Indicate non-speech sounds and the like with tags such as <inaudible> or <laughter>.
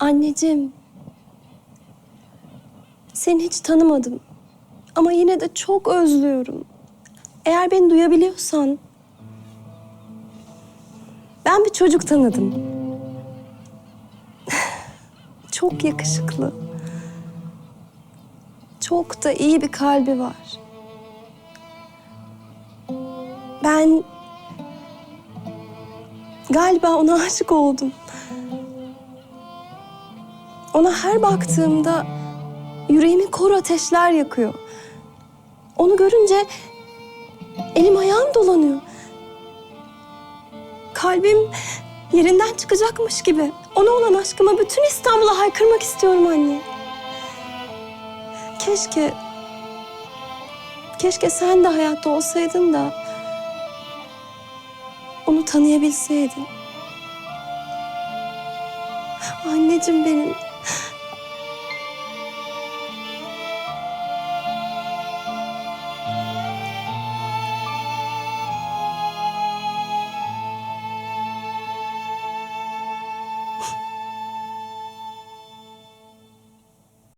Anneciğim. Seni hiç tanımadım. Ama yine de çok özlüyorum. Eğer beni duyabiliyorsan... Ben bir çocuk tanıdım. <laughs> Çok yakışıklı. Çok da iyi bir kalbi var. Ben galiba ona aşık oldum. Ona her baktığımda yüreğimi kor ateşler yakıyor. Onu görünce elim ayağım dolanıyor. Kalbim yerinden çıkacakmış gibi. Ona olan aşkımı bütün İstanbul'a haykırmak istiyorum anne. Keşke... Keşke sen de hayatta olsaydın da... Onu tanıyabilseydin. Anneciğim benim.